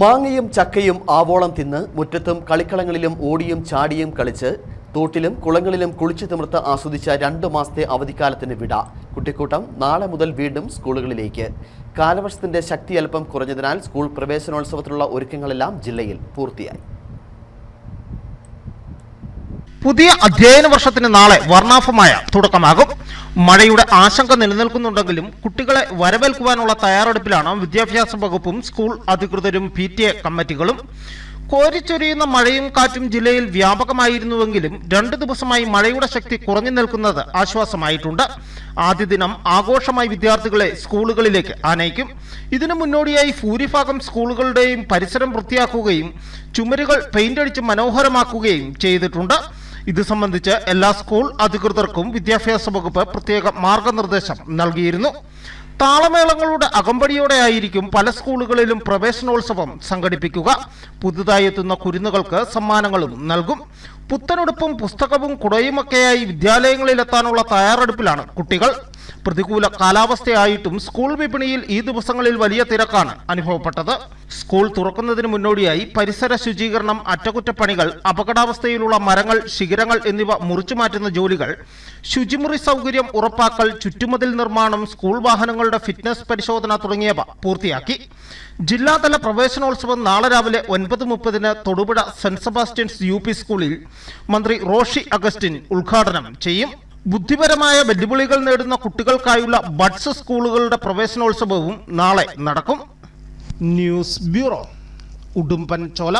മാങ്ങയും ചക്കയും ആവോളം തിന്ന് മുറ്റത്തും കളിക്കളങ്ങളിലും ഓടിയും ചാടിയും കളിച്ച് തോട്ടിലും കുളങ്ങളിലും കുളിച്ചു തിമിർത്ത് ആസ്വദിച്ച രണ്ട് മാസത്തെ അവധിക്കാലത്തിന് വിട. കുട്ടിക്കൂട്ടം നാളെ മുതൽ വീണ്ടും സ്കൂളുകളിലേക്ക്. കാലവർഷത്തിന്റെ ശക്തി അല്പം കുറഞ്ഞതിനാൽ സ്കൂൾ പ്രവേശനോത്സവത്തിനുള്ള ഒരുക്കങ്ങളെല്ലാം ജില്ലയിൽ പൂർത്തിയായി. പുതിയ അധ്യയന വർഷത്തിന് നാളെ വർണാഭമായ തുടക്കമാകും. മഴയുടെ ആശങ്ക നിലനിൽക്കുന്നുണ്ടെങ്കിലും കുട്ടികളെ വരവേൽക്കുവാനുള്ള തയ്യാറെടുപ്പിലാണ് വിദ്യാഭ്യാസ വകുപ്പും സ്കൂൾ അധികൃതരും പി ടി എ കമ്മിറ്റികളും. കോരിച്ചൊരിയുന്ന മഴയും കാറ്റും ജില്ലയിൽ വ്യാപകമായിരുന്നുവെങ്കിലും രണ്ടു ദിവസമായി മഴയുടെ ശക്തി കുറഞ്ഞു നിൽക്കുന്നത് ആശ്വാസമായിട്ടുണ്ട്. ആദ്യ ദിനം ആഘോഷമായി വിദ്യാർത്ഥികളെ സ്കൂളുകളിലേക്ക് ആനയിക്കും. ഇതിനു മുന്നോടിയായി ഭൂരിഭാഗം സ്കൂളുകളുടെയും പരിസരം വൃത്തിയാക്കുകയും ചുമരുകൾ പെയിന്റ് അടിച്ച് മനോഹരമാക്കുകയും ചെയ്തിട്ടുണ്ട്. ഇത് സംബന്ധിച്ച് എല്ലാ സ്കൂൾ അധികൃതർക്കും വിദ്യാഭ്യാസ വകുപ്പ് പ്രത്യേക മാർഗനിർദ്ദേശം നൽകിയിരുന്നു. താളമേളങ്ങളുടെ അകമ്പടിയോടെ ആയിരിക്കും പല സ്കൂളുകളിലും പ്രവേശനോത്സവം സംഘടിപ്പിക്കുക. പുതുതായി എത്തുന്ന കുരുന്നുകൾക്ക് സമ്മാനങ്ങളും നൽകും. പുത്തനുടുപ്പും പുസ്തകവും കുടയുമൊക്കെയായി വിദ്യാലയങ്ങളിലെത്താനുള്ള തയ്യാറെടുപ്പിലാണ് കുട്ടികൾ. പ്രതികൂല കാലാവസ്ഥയായിട്ടും സ്കൂൾ വിപണിയിൽ ഈ ദിവസങ്ങളിൽ വലിയ തിരക്കാണ് അനുഭവപ്പെട്ടത്. സ്കൂൾ തുറക്കുന്നതിന് മുന്നോടിയായി പരിസര ശുചീകരണം അറ്റകുറ്റപ്പണികൾ അപകടാവസ്ഥയിലുള്ള മരങ്ങൾ ശിഖരങ്ങൾ എന്നിവ മുറിച്ചു മാറ്റുന്ന ജോലികൾ ശുചിമുറി സൗകര്യം ഉറപ്പാക്കൽ ചുറ്റുമതിൽ നിർമ്മാണം സ്കൂൾ വാഹനങ്ങളുടെ ഫിറ്റ്നസ് പരിശോധന തുടങ്ങിയവ പൂർത്തിയാക്കി. ജില്ലാതല പ്രവേശനോത്സവം നാളെ രാവിലെ ഒൻപത് മുപ്പതിന് തൊടുപുഴ സെന്റ് സെബാസ്റ്റ്യൻസ് യു സ്കൂളിൽ മന്ത്രി റോഷി അഗസ്റ്റിൻ ഉദ്ഘാടനം ചെയ്യും. ബുദ്ധിപരമായ വെല്ലുവിളികൾ നേടുന്ന കുട്ടികൾക്കായുള്ള ബഡ്സ് സ്കൂളുകളുടെ പ്രവേശനോത്സവവും നാളെ നടക്കും. News bureau Udumbanchola.